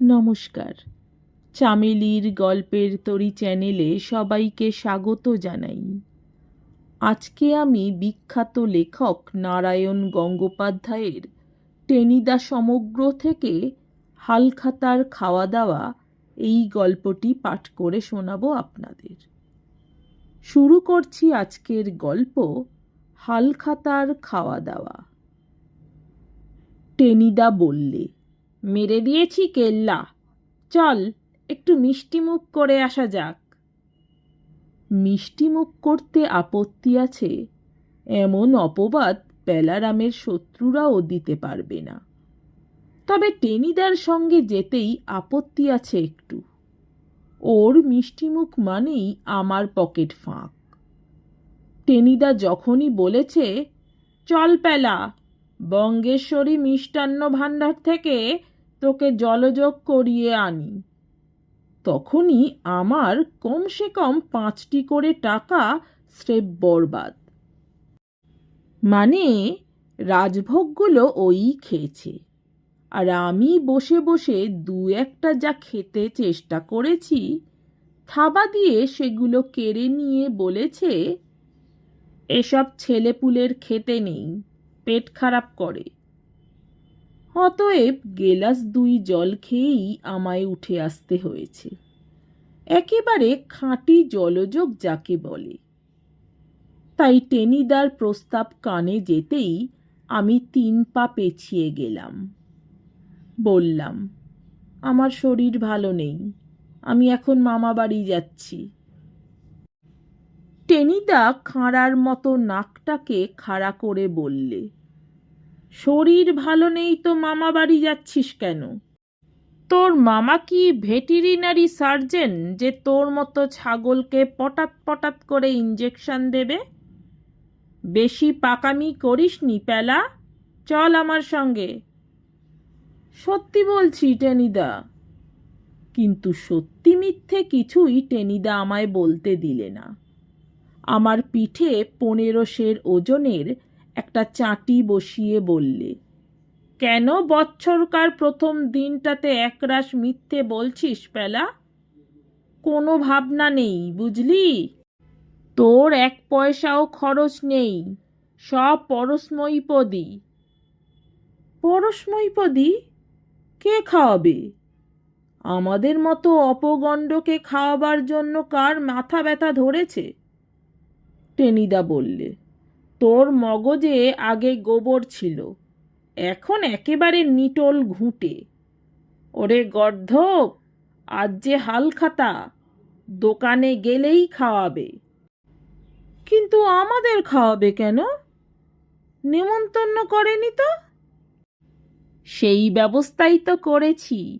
নমস্কার। চামেলির গল্পের তরি চ্যানেলে সবাইকে স্বাগত জানাই। আজকে আমি বিখ্যাত লেখক নারায়ণ গঙ্গোপাধ্যায়ের টেনিদা সমগ্র থেকে হালখাতার খাওয়া দাওয়া এই গল্পটি পাঠ করে শোনাবো আপনাদের। শুরু করছি আজকের গল্প হালখাতার খাওয়া দাওয়া টেনিদা বললে মেরে দিয়েছি কেল্লা। চল, একটু মিষ্টিমুখ করে আসা যাক। মিষ্টিমুখ করতে আপত্তি আছে। এমন অপবাদ বেলারামের শত্রুরাও দিতে পারবে না। তবে টেনিদার সঙ্গে যেতেই আপত্তি আছে একটু। ওর মিষ্টিমুখ মানেই আমার পকেট ফাঁক। টেনিদা যখনই বলেছে, চল পেলা, বঙ্গেশ্বরী মিষ্টান্ন ভাণ্ডার থেকে তোকে জলযোগ করিয়ে আনি। তখনই আমার কমসে কম পাঁচটি করে টাকা স্রেফ বরবাদ। মানে রাজভোগগুলো ওই খেয়েছে। আর আমি বসে বসে দু একটা যা খেতে চেষ্টা করেছি, থাবা দিয়ে সেগুলো কেড়ে নিয়ে বলেছে, এসব ছেলেপুলের খেতে নেই, পেট খারাপ করে। অতএব গেলাস দুই জল খেয়েই আমায় উঠে আসতে হয়েছে। একেবারে খাঁটি জলযোগ যাকে বলে। তাই টেনিদার প্রস্তাব কানে যেতেই আমি তিন পা পেছিয়ে গেলাম। বললাম, আমার শরীর ভালো নেই, আমি এখন মামা বাড়ি যাচ্ছি। টেনিদা খাঁড়ার মতো নাকটাকে খাড়া করে বললে শরীর ভালো নেই তো মামা বাড়ি যাচ্ছিস কেন? তোর মামা কি ভেটেরিনারি সার্জেন যে তোর মতো ছাগলকে পটাত পটাত করে ইঞ্জেকশন দেবে? বেশি পাকামি করিস নি প্যালা চল আমার সঙ্গে। সত্যি বলছি, টেনিদা। কিন্তু সত্যি মিথ্যে কিছুই টেনিদা আমায় বলতে দিলে না। আমার পিঠে পনেরো সের ওজনের একটা চাটি বসিয়ে বললে, কেন বৎসরকার প্রথম দিনটাতে একরাশ মিথ্যে বলছিস পেলা? কোনো ভাবনা নেই, বুঝলি? তোর এক পয়সাও খরচ নেই, সব পরশময়ীপদি পরশময়ীপদি কে খাওয়াবে? আমাদের মতো অপগণ্ডকে খাওয়াবার জন্য কার মাথা ব্যথা ধরেছে? টেনিদা বললে তোর মগজে আগে গোবর ছিল, এখন একেবারে নিটোল ঘুঁটে। ওরে গর্ধপ আজ যে হালখাতা, দোকানে গেলেই খাওয়াবে। কিন্তু আমাদের খাওয়াবে কেন? নেমন্তন্ন করেনি তো? সেই ব্যবস্থাই তো করেছি।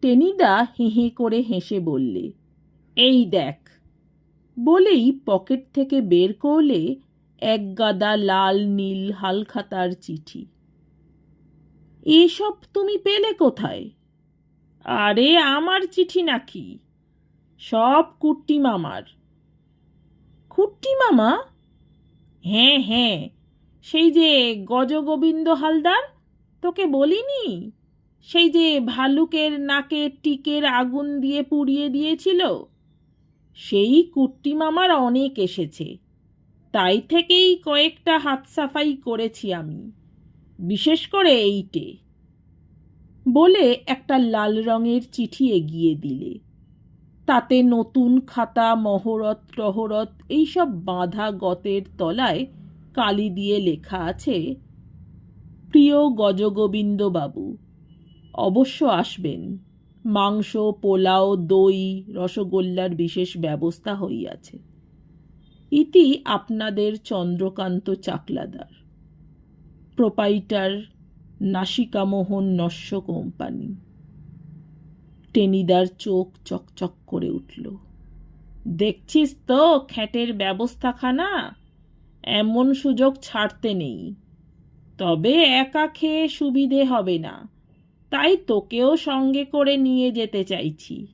টেনিদা হেঁ করে হেসে বললে, এই দেখ। বলেই পকেট থেকে বের করলে এক গাদা লাল নীল হালখাতার চিঠি। এসব তুমি পেলে কোথায়? আরে আমার চিঠি নাকি? সব কুট্টি মামার। কুট্টি মামা? হ্যাঁ হ্যাঁ। সেই যে গজগোবিন্দ হালদার? তোকে বলিনি? সেই যে ভালুকের নাকে টিকের আগুন দিয়ে পুড়িয়ে দিয়েছিল? সেই কুট্টি মামার অনেক এসেছে। তাই থেকেই কয়েকটা হাত সাফাই করেছি আমি, বিশেষ করে এইটে। বলে একটা লাল রঙের চিঠি এগিয়ে দিলে। তাতে নতুন খাতা, মহরত, টহরত এইসব বাঁধা গতের তলায় কালি দিয়ে লেখা আছে, প্রিয় গজগোবিন্দবাবু, অবশ্য আসবেন। মাংস, পোলাও, দই, রসগোল্লার বিশেষ ব্যবস্থা হইয়াছে। ইতি আপনাদের চন্দ্রকান্ত চাকলাদার, প্রোপাইটার নাসিকামোহন নস্য কোম্পানি। টেনিদার চোখ চকচক করে উঠল। দেখছিস তো খ্যাটের ব্যবস্থাখানা? এমন সুযোগ ছাড়তে নেই। তবে একা খেয়ে সুবিধে হবে না। তাই তোকেও সঙ্গে করে নিয়ে যেতে চাইছি।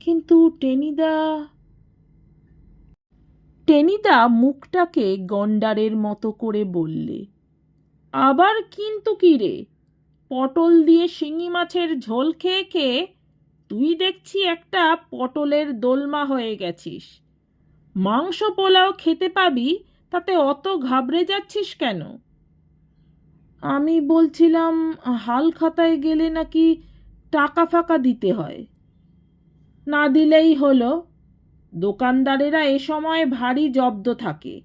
কিন্তু টেনিদা টেনিদা মুখটাকে গন্ডারের মতো করে বললে, আবার কিন্তু কি রে? পটল দিয়ে শিঙি মাছের ঝোল খেয়ে খেয়ে তুই দেখছি একটা পটলের দোলমা হয়ে গেছিস। মাংস পোলাও খেতে পাবি, তাতে অত ঘাবড়ে যাচ্ছিস কেন? আমি বলছিলাম, হাল খাতায় গেলে নাকি টাকা ফাকা দিতে হয়। না দিলেই হলো। দোকানদারেরা এ সময় ভারী জব্দ থাকে।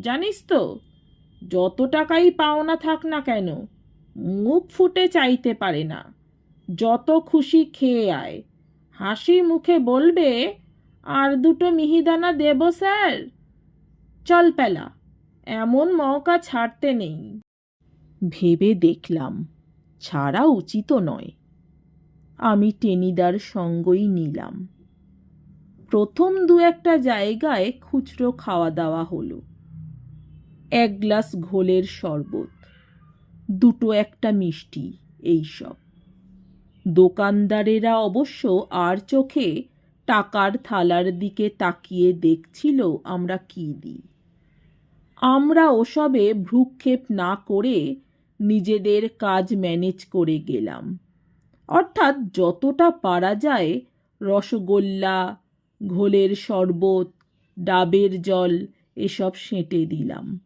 জানিস তো, যত টাকাই পাওনা থাক না কেন, মুখ ফুটে চাইতে পারে না। যত খুশি খেয়ে আয়। হাসি মুখে বলবে, আর দুটো মিহিদানা দেব, স্যার? চল পেলা, এমন মৌকা ছাড়তে নেই। ভেবে দেখলাম, ছাড়া উচিত নয়। আমি টেনিদার সঙ্গই নিলাম। প্রথম দু একটা জায়গায় খুচরো খাওয়া দাওয়া হলো। এক গ্লাস ঘোলের শরবত, দুটো একটা মিষ্টি এইসব দোকানদারেরা অবশ্য আর চোখে টাকার থালার দিকে তাকিয়ে দেখছিল আমরা কি দিই। আমরা ওসবে ভ্রুক্ষেপ না করে নিজেদের কাজ ম্যানেজ করে গেলাম। অর্থাৎ যতটা পারা যায় রসগোল্লা ঘোলের শরবত, ডাবের জল, এসব সেঁটে দিলাম।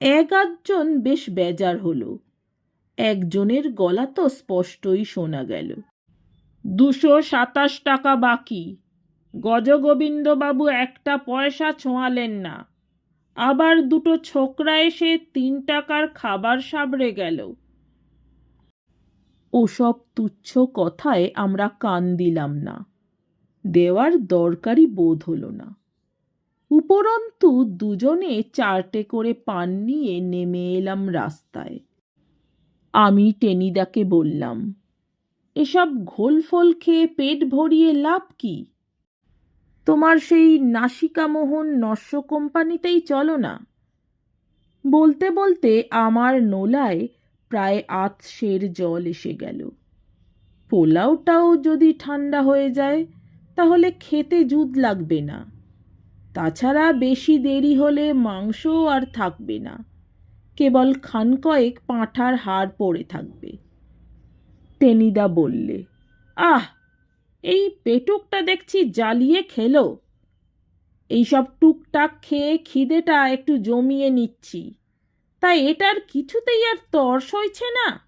এক আধজন বেশ বেজার হলো। একজনের গলা তো স্পষ্টই শোনা গেল। দুশো সাতাশ টাকা বাকি। গজগোবিন্দবাবু একটা পয়সা ছোঁয়ালেন না। আবার দুটো ছোকরা এসে তিন টাকার খাবার সাবড়ে গেল। ওসব তুচ্ছ কথায় আমরা কান দিলাম না। দেওয়ার দরকারই বোধ হলো না। উপরন্তু দুজনে চারটে করে পান নিয়ে নেমে এলাম রাস্তায়। আমি টেনিদাকে বললাম, এসব ঘোল ফোল খেয়ে পেট ভরিয়ে লাভ কি? তোমার সেই নাসিকামোহন নস্য কোম্পানিতেই চলো না বলতে বলতে আমার নোলায় প্রায় আতসের জল এসে গেল। পোলাওটাও যদি ঠান্ডা হয়ে যায় তাহলে খেতে জুদ লাগবে না। তাছাড়া বেশি দেরি হলে মাংসও আর থাকবে না। কেবল খান কয়েক পাঁঠার হাড় পড়ে থাকবে। টেনিদা বললে, আহ, এই পেটুকটা দেখছি জ্বালিয়ে খেলো। এইসব টুকটাক খেয়ে খিদেটা একটু জমিয়ে নিচ্ছি। তা এটার কিছুতেই আর তর সইছে না?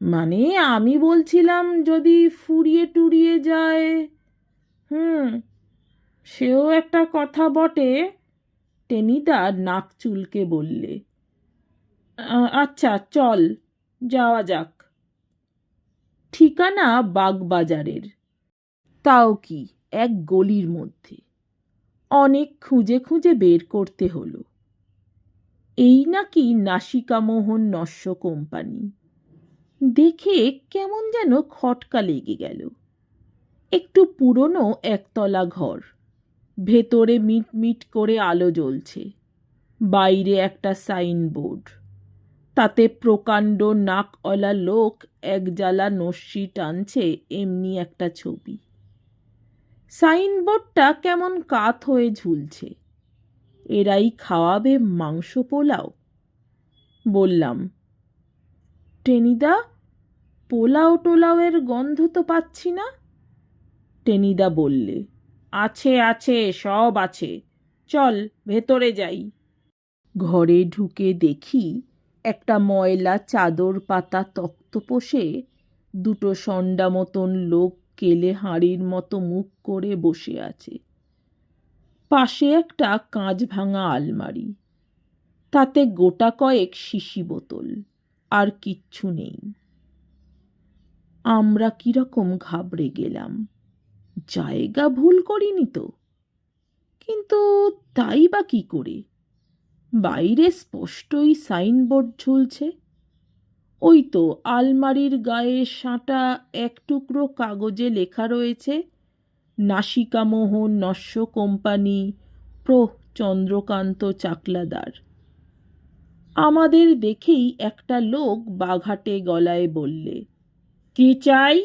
মানে আমি বলছিলাম যদি ফুরিয়ে টুরিয়ে যায়, হুম, সেও একটা কথা বটে। টেনিদা নাক চুলকে বললে আচ্ছা চল, যাওয়া যাক। ঠিকানা বাগবাজারের। তাও কি, এক গলির মধ্যে। অনেক খুঁজে খুঁজে বের করতে হলো। এই নাকি নাসিকামোহন নস্য কোম্পানি। দেখে কেমন যেন খটকা লেগে গেল। একটু পুরনো একতলা ঘর। ভেতরে মিট মিট করে আলো জ্বলছে। বাইরে একটা সাইনবোর্ড। তাতে প্রকাণ্ড নাকওয়ালা লোক এক জ্বালা নস্যি টানছে এমনি একটা ছবি। সাইনবোর্ডটা কেমন কাত হয়ে ঝুলছে। এরাই খাওয়াবে মাংস পোলাও। বললাম টেনিদা, পোলাও টোলাওয়ের গন্ধ তো পাচ্ছি না? টেনিদা বললে, আছে আছে, সব আছে, চল ভেতরে যাই। ঘরে ঢুকে দেখি একটা ময়লা চাদর পাতা তক্তপোষে দুটো সন্ডা মতন লোক কেলে হাঁড়ির মতো মুখ করে বসে আছে। পাশে একটা কাঁচ ভাঙা আলমারি, তাতে গোটা কয়েক শিশি বোতল। আর কিচ্ছু নেই। আমরা কীরকম ঘাবড়ে গেলাম। জায়গা ভুল করিনি তো। কিন্তু তাই বা কী করে? বাইরে স্পষ্টই সাইনবোর্ড ঝুলছে। ওই তো আলমারির গায়ে সাঁটা এক টুকরো কাগজে লেখা রয়েছে, নাসিকামোহন নস্য কোম্পানি প্রো চন্দ্রকান্ত চাকলাদার। আমাদের দেখেই একটা লোক বাঘাটে গলায় বললে, কি চাই?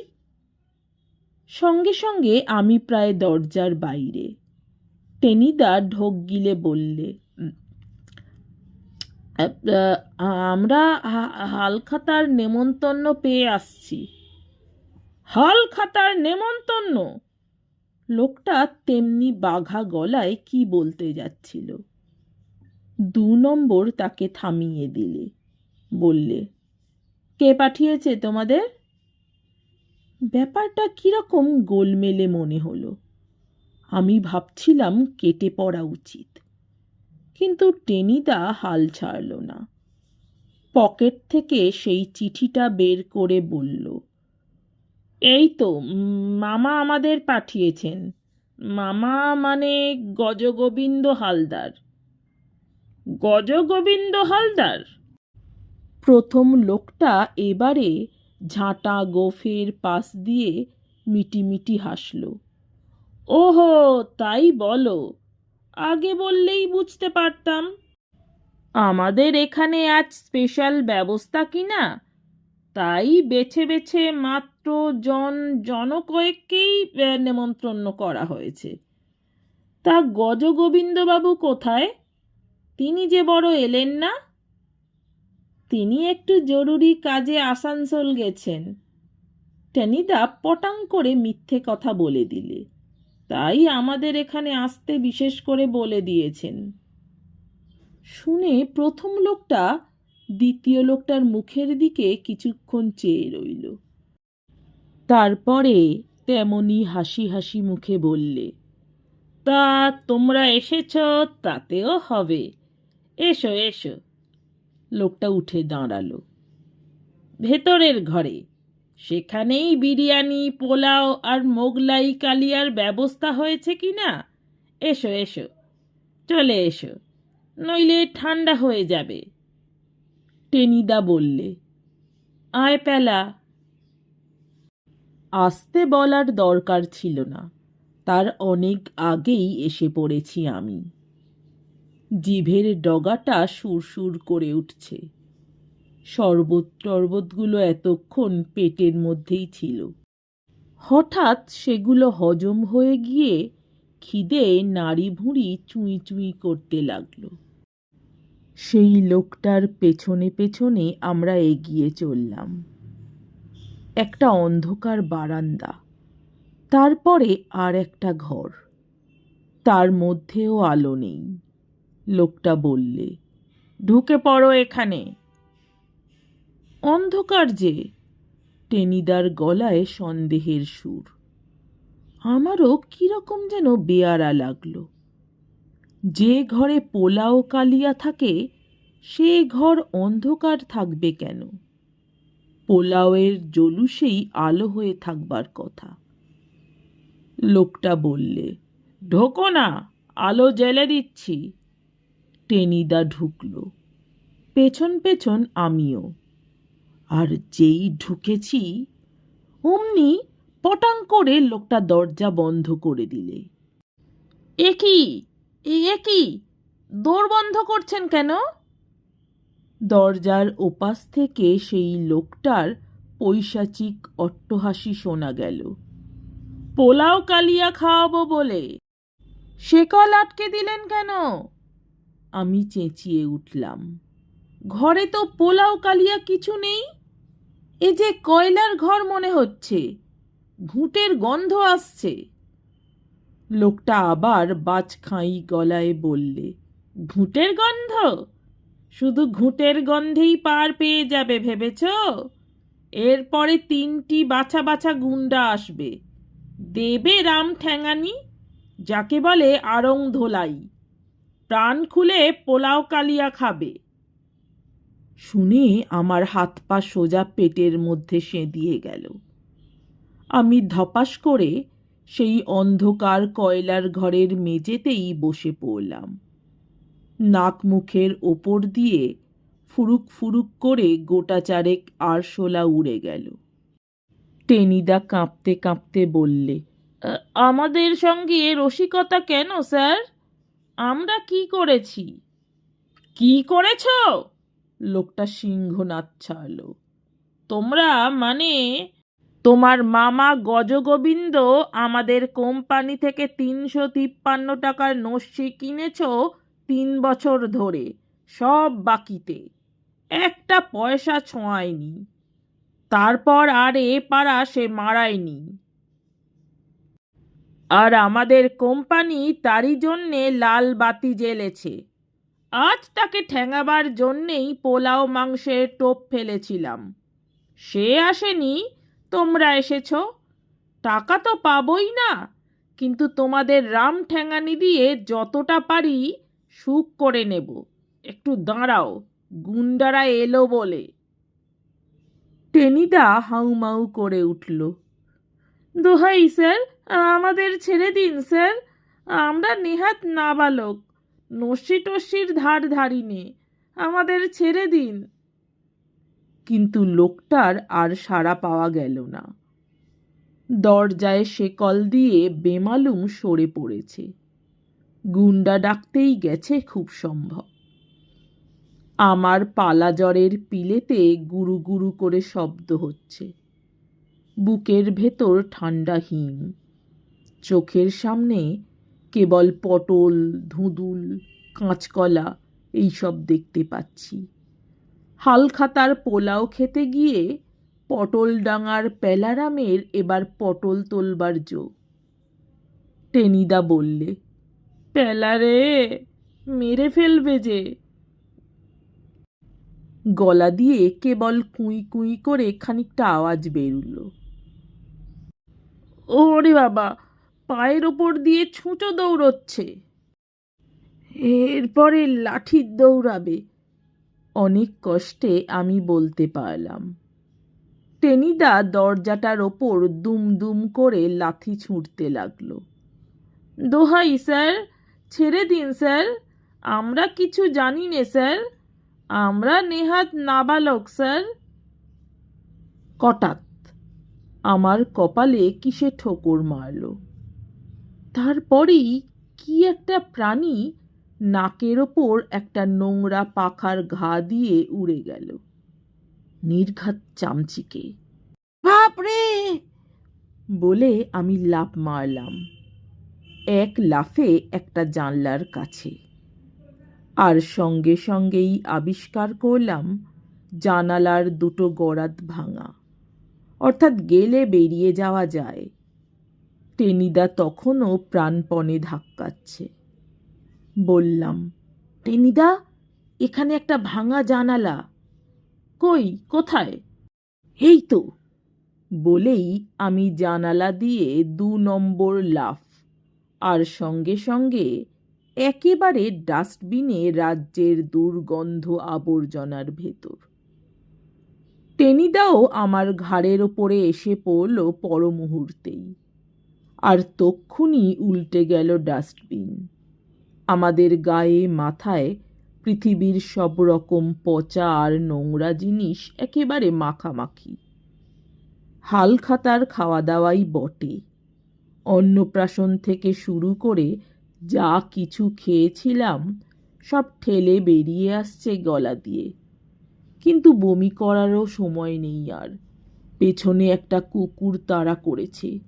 সঙ্গে সঙ্গে আমি প্রায় দরজার বাইরে। টেনিদা ঢোক গিলে বললে আমরা হালখাতার নেমন্তন্ন পেয়ে আসছি। হালখাতার নেমন্তন্ন? লোকটা তেমনি বাঘা গলায় কি বলতে যাচ্ছিল? দু নম্বর তাকে থামিয়ে দিলে। বললে, কে পাঠিয়েছে তোমাদের? ব্যাপারটা কীরকম গোলমেলে মনে হলো। আমি ভাবছিলাম কেটে পড়া উচিত। কিন্তু টেনিদা হাল ছাড়ল না। পকেট থেকে সেই চিঠিটা বের করে বলল, এই তো, মামা আমাদের পাঠিয়েছেন। মামা মানে গজগোবিন্দ হালদার। গজগোবিন্দ হালদার। প্রথম লোকটা এবারে ঝাঁটা গোফের পাশ দিয়ে মিটিমিটি হাসল। ওহো তাই বলো। আগে বললেই বুঝতে পারতাম। আমাদের এখানে আজ স্পেশাল ব্যবস্থা কি না তাই বেছে বেছে মাত্র জন জনকয়েককেই নেমন্ত্রণ করা হয়েছে। তা গজগোবিন্দবাবু কোথায়? তিনি যে বড় এলেন না? তিনি একটু জরুরি কাজে আসানসোল গেছেন। টেনিদা পটাং করে মিথ্যে কথা বলে দিলে। তাই আমাদের এখানে আসতে বিশেষ করে বলে দিয়েছেন। শুনে প্রথম লোকটা দ্বিতীয় লোকটার মুখের দিকে কিছুক্ষণ চেয়ে রইল। তারপরে তেমনি হাসি হাসি মুখে বললে, তা তোমরা এসেছ, তাতেও হবে। এসো এসো। লোকটা উঠে দাঁড়াল। ভেতরের ঘরে। সেখানেই বিরিয়ানি, পোলাও আর মোগলাই কালিয়ার ব্যবস্থা হয়েছে কি না? এসো এসো। চলে এসো। নইলে ঠান্ডা হয়ে যাবে। টেনিদা বললে, আয় পেলা। আসতে বলার দরকার ছিল না। তার অনেক আগেই এসে পড়েছি আমি। জিভের ডগাটা সুরসুর করে উঠছে। শরবত টরবতগুলো এতক্ষণ পেটের মধ্যেই ছিল। হঠাৎ সেগুলো হজম হয়ে গিয়ে খিদে নাড়ি ভুঁড়ি চুঁই চুঁই করতে লাগল। সেই লোকটার পেছনে পেছনে আমরা এগিয়ে চললাম। একটা অন্ধকার বারান্দা, তারপরে আর একটা ঘর। তার মধ্যেও আলো নেই। লোকটা বললে, ঢুকে পড়ো এখানে। অন্ধকার যে? টেনিদার গলায় সন্দেহের সুর। আমারও কীরকম যেন বেয়ারা লাগল। যে ঘরে পোলাও কালিয়া থাকে, সে ঘর অন্ধকার থাকবে কেন? পোলাওয়ের জলুসেই আলো হয়ে থাকবার কথা। লোকটা বললে, ঢোকো না, আলো জেলে দিচ্ছি। টেনিদা ঢুকল। পেছন পেছন আমিও। আর যেই ঢুকেছি, অমনি পটাং করে লোকটা দরজা বন্ধ করে দিলে। এ কি? এ কি? দৌড় বন্ধ করছেন কেন? দরজার ওপাশ থেকে সেই লোকটার পৈশাচিক অট্টহাসি শোনা গেল। পোলাও কালিয়া খাওয়াবো বলে। সে কল আটকে দিলেন কেন? আমি চেঁচিয়ে উঠলাম। ঘরে তো পোলাও কালিয়া কিছু নেই? এ যে কয়লার ঘর মনে হচ্ছে, ঘুঁটের গন্ধ আসছে। লোকটা আবার বাজখাঁই গলায় বললে, ঘুঁটের গন্ধ? শুধু ঘুঁটের গন্ধেই পার পেয়ে যাবে, ভেবেছ? এরপরে তিনটি বাছা বাছা গুন্ডা আসবে। দেবে রাম ঠ্যাঙানি, যাকে বলে আড়ং ধোলাই। প্রাণ খুলে পোলাও কালিয়া খাবে। শুনে আমার হাত পা সোজা পেটের মধ্যে সেঁধিয়ে গেল। আমি ধপাস করে সেই অন্ধকার কয়লার ঘরের মেঝেতেই বসে পড়লাম। নাক মুখের ওপর দিয়ে ফুরুক ফুরুক করে গোটা চারেক আরশোলা উড়ে গেল। টেনিদা কাঁপতে কাঁপতে বললে, "আ- আমাদের সঙ্গে রসিকতা কেন, স্যার? আমরা কি করেছি? কি করেছ? লোকটা সিংহ নাচ্ছাল তোমরা মানে তোমার মামা গজগোবিন্দ আমাদের কোম্পানি থেকে তিনশো তিপ্পান্ন টাকার নস্যি কিনেছ তিন বছর ধরে, সব বাকিতে। একটা পয়সা ছোঁয়ায়নি। তারপর আর এ পাড়া সে মারায়নি। আর আমাদের কোম্পানি তারই জন্যে লাল বাতি জ্বেলেছে। আজ তাকে ঠেঙাবার জন্যেই পোলাও মাংসের টোপ ফেলেছিলাম। সে আসেনি, তোমরা এসেছ। টাকা তো পাবই না, কিন্তু তোমাদের রাম ঠ্যাঙানি দিয়ে যতটা পারি সুখ করে নেব। একটু দাঁড়াও, গুন্ডারা এলো বলে। টেনিদা হাউমাউ করে উঠল। দোহাই, স্যার। আমাদের ছেড়ে দিন, স্যার। আমরা নেহাত নাবালক। নস্যি টস্যির ধার ধারি নে আমাদের ছেড়ে দিন। কিন্তু লোকটার আর সাড়া পাওয়া গেল না। দরজায় শেকল দিয়ে বেমালুম সরে পড়েছে। গুন্ডা ডাকতেই গেছে খুব সম্ভব। আমার পালা জ্বরের পিলেতে গুরু গুরু করে শব্দ হচ্ছে। বুকের ভেতর ঠান্ডা হিম চোখের সামনে কেবল পটল, ধুঁদুল, কাঁচকলা এইসব দেখতে পাচ্ছি। হালখাতার পোলাও খেতে গিয়ে পটল ডাঙার পেলারামের এবার পটল তোলবার জো। টেনিদা বললে, পেলারে, মেরে ফেলবে যে। গলা দিয়ে কেবল কুঁই কুঁই করে খানিকটা আওয়াজ বেরুল। ওরে বাবা পায়ের ওপর দিয়ে ছুঁচো দৌড়চ্ছে। এরপরে লাঠির দৌড়াবে। অনেক কষ্টে আমি বলতে পারলাম। টেনিদা দরজাটার ওপর দুম দুম করে লাথি ছুঁড়তে লাগল। দোহাই, স্যার। ছেড়ে দিন, স্যার। আমরা কিছু জানি নে, স্যার। আমরা নেহাত নাবালক, স্যার। কটাত আমার কপালে কিসে ঠোকর মারল। তারপরেই কি একটা প্রাণী নাকের ওপর একটা নোংরা পাখার ঘা দিয়ে উড়ে গেল। নির্ঘাত চামচিকে। বাপরে বলে আমি লাফ মারলাম। এক লাফে একটা জানলার কাছে। আর সঙ্গে সঙ্গেই আবিষ্কার করলাম জানালার দুটো গড়াত ভাঙা। অর্থাৎ গেলে বেরিয়ে যাওয়া যায়। টেনিদা তখনও প্রাণপণে ধাক্কাচ্ছে। বললাম, টেনিদা, এখানে একটা ভাঙা জানালা। কই, কোথায়? এই তো। বলেই আমি জানালা দিয়ে দু নম্বর লাফ, আর সঙ্গে সঙ্গে একেবারে ডাস্টবিনে রাজ্যের দুর্গন্ধ আবর্জনার ভেতর। টেনিদাও আমার ঘাড়ের ওপরে এসে পড়ল পর মুহূর্তেই আর তক্ষুনি উল্টে গেল ডাস্টবিন। আমাদের গায়ে মাথায় পৃথিবীর সব রকম পচা আর নোংরা জিনিস একেবারে মাখামাখি। হালখাতার খাওয়া দাওয়াই বটে। অন্নপ্রাশন থেকে শুরু করে যা কিছু খেয়েছিলাম সব ঠেলে বেরিয়ে আসছে গলা দিয়ে। কিন্তু বমি করারও সময় নেই আর। পেছনে একটা কুকুর তাড়া করেছে।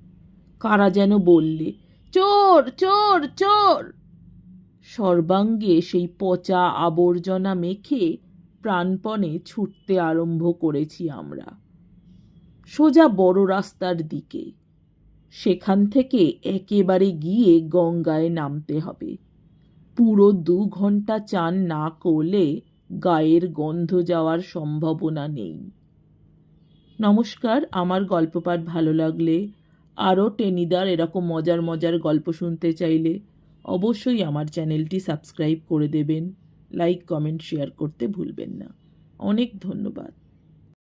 কারা যেন বললে, চোর চোর চোর! সর্বাঙ্গে সেই পচা আবর্জনা মেখে প্রাণপণে ছুটতে আরম্ভ করেছি আমরা। সোজা বড় রাস্তার দিকে। সেখান থেকে একেবারে গিয়ে গঙ্গায় নামতে হবে। পুরো দু ঘণ্টা চান না করলে গায়ের গন্ধ যাওয়ার সম্ভাবনা নেই। নমস্কার, আমার গল্প পাঠ ভালো লাগলে আরও টেনিদার এরকম মজার মজার গল্প শুনতে চাইলে অবশ্যই আমার চ্যানেলটি সাবস্ক্রাইব করে দেবেন। লাইক, কমেন্ট, শেয়ার করতে ভুলবেন না। অনেক ধন্যবাদ।